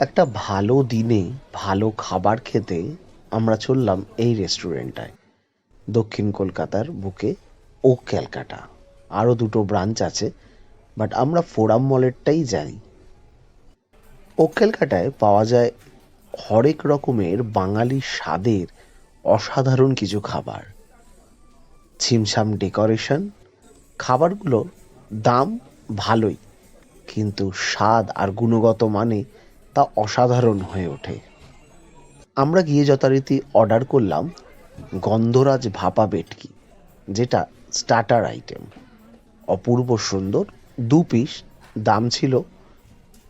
একটা ভালো দিনে ভালো খাবার খেতে আমরা চললাম এই রেস্টুরেন্টটায়। দক্ষিণ কলকাতার বুকে ও ক্যালকাটা। আরও দুটো ব্রাঞ্চ আছে, বাট আমরা ফোরাম মলেরটাই যাই। ও ক্যালকাটায় পাওয়া যায় হরেক রকমের বাঙালি স্বাদের অসাধারণ কিছু খাবার। ছিমছাম ডেকোরেশন খাবারগুলো দাম ভালোই, কিন্তু স্বাদ আর গুণগত মানে তা অসাধারণ হয়ে ওঠে। আমরা গিয়ে যথারীতি অর্ডার করলাম গন্ধরাজ ভাপা বেটকি যেটা স্টার্টার আইটেম অপূর্ব সুন্দর, দু পিস দাম ছিল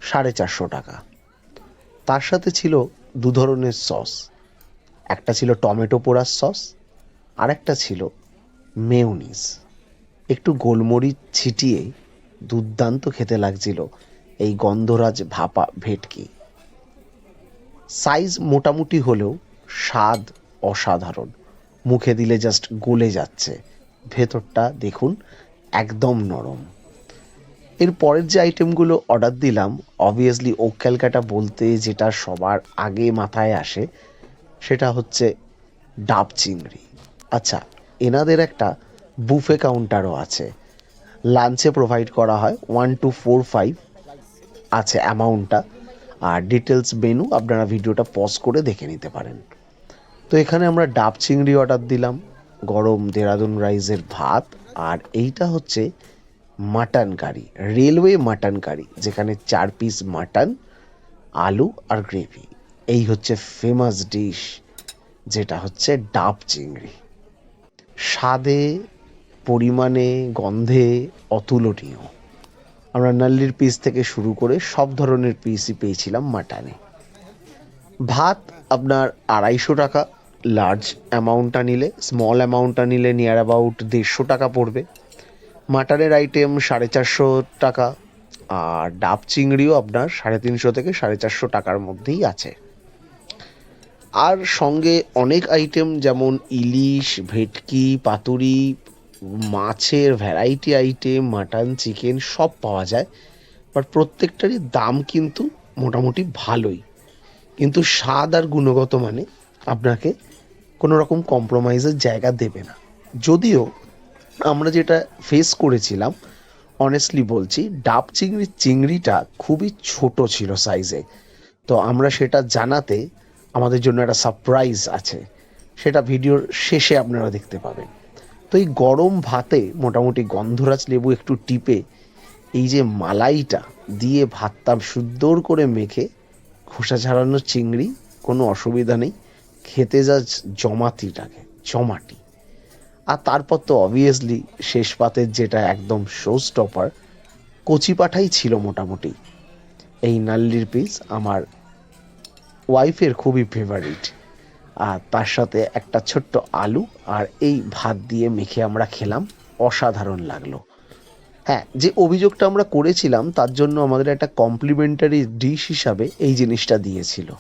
সাড়ে চারশো টাকা। তার সাথে ছিল দু ধরনের সস একটা ছিল টমেটো পোড়ার সস আর একটা ছিল মেউনিস একটু গোলমরিচ ছিটিয়ে দুর্দান্ত খেতে লাগছিল এই গন্ধরাজ ভাপা ভেটকি। সাইজ মোটামুটি হলেও স্বাদ অসাধারণ। মুখে দিলে জাস্ট গলে যাচ্ছে। ভেতরটা দেখুন একদম নরম। এর পরের যে আইটেমগুলো অর্ডার দিলাম অবভিয়াসলি ও ক্যালকাটা বলতে যেটা সবার আগে মাথায় আসে, সেটা হচ্ছে ডাব চিংড়ি। আচ্ছা এনাদের একটা বুফে কাউন্টারও আছে। লাঞ্চে প্রোভাইড করা হয় ওয়ান টু ফোর ফাইভ আছে অ্যামাউন্টটা আর ডিটেলস মেনু আপনারা ভিডিওটা পজ করে দেখে নিতে পারেন। তো এখানে আমরা ডাব চিংড়ি অর্ডার দিলাম, গরম দেরাদুন রাইসের ভাত, আর এইটা হচ্ছে mutton curry railway mutton curry যেখানে চার পিস মাটন আলু আর গ্রেভি এই হচ্ছে ফেমাস ডিশ যেটা হচ্ছে ডাব চিংড়ি। স্বাদে, পরিমাণে, গন্ধে অতুলনীয়। আমরা নাল্লির পিস থেকে শুরু করে সব ধরনের পিসই পেয়েছিলাম মাটানে। ভাত আপনার আড়াইশো টাকা লার্জ অ্যামাউন্টটা নিলে স্মল অ্যামাউন্টটা নিলে নিয়ার অ্যাবাউট দেড়শো টাকা পড়বে। মাটনের আইটেম সাড়ে চারশো টাকা, আর ডাব চিংড়িও আপনার সাড়ে তিনশো থেকে সাড়ে চারশো টাকার মধ্যেই আছে। আর সঙ্গে অনেক আইটেম যেমন ইলিশ, ভেটকি, পাতুরি মাছের ভ্যারাইটি আইটেম মাটন চিকেন সব পাওয়া যায়। বাট প্রত্যেকটারই দাম কিন্তু মোটামুটি ভালোই। কিন্তু স্বাদ আর গুণগত মানে আপনাকে কোনো রকম কম্প্রোমাইজের জায়গা দেবে না। যদিও আমরা যেটা ফেস করেছিলাম অনেস্টলি বলছি, ডাব চিংড়ির চিংড়িটা খুবই ছোট ছিল সাইজে তো আমরা সেটা জানাতে আমাদের জন্য একটা সারপ্রাইজ আছে। সেটা ভিডিওর শেষে আপনারা দেখতে পাবেন। তো এই গরম ভাতে মোটামুটি গন্ধরাজ লেবু একটু টিপে এই যে মালাইটা দিয়ে ভাতটা সুন্দর করে মেখে খোসা ছাড়ানো চিংড়ি, কোনো অসুবিধা নেই, খেতে যা জমাতি লাগে জমাটি। আর তারপর তো অবভিয়াসলি শেষ পাতের যেটা একদম শো স্টপার কচি পাঠাই ছিল মোটামুটি। এই নাল্লির পিস আমার ওয়াইফের খুবই ফেভারিট আর তার সাথে একটা ছোট্ট আলু আর এই ভাত দিয়ে মেখে আমরা খেলাম। অসাধারণ লাগল। হ্যাঁ যে অভিযোগটা আমরা করেছিলাম, তার জন্য আমাদের একটা কমপ্লিমেন্টারি ডিশ হিসাবে এই জিনিসটা দিয়েছিল।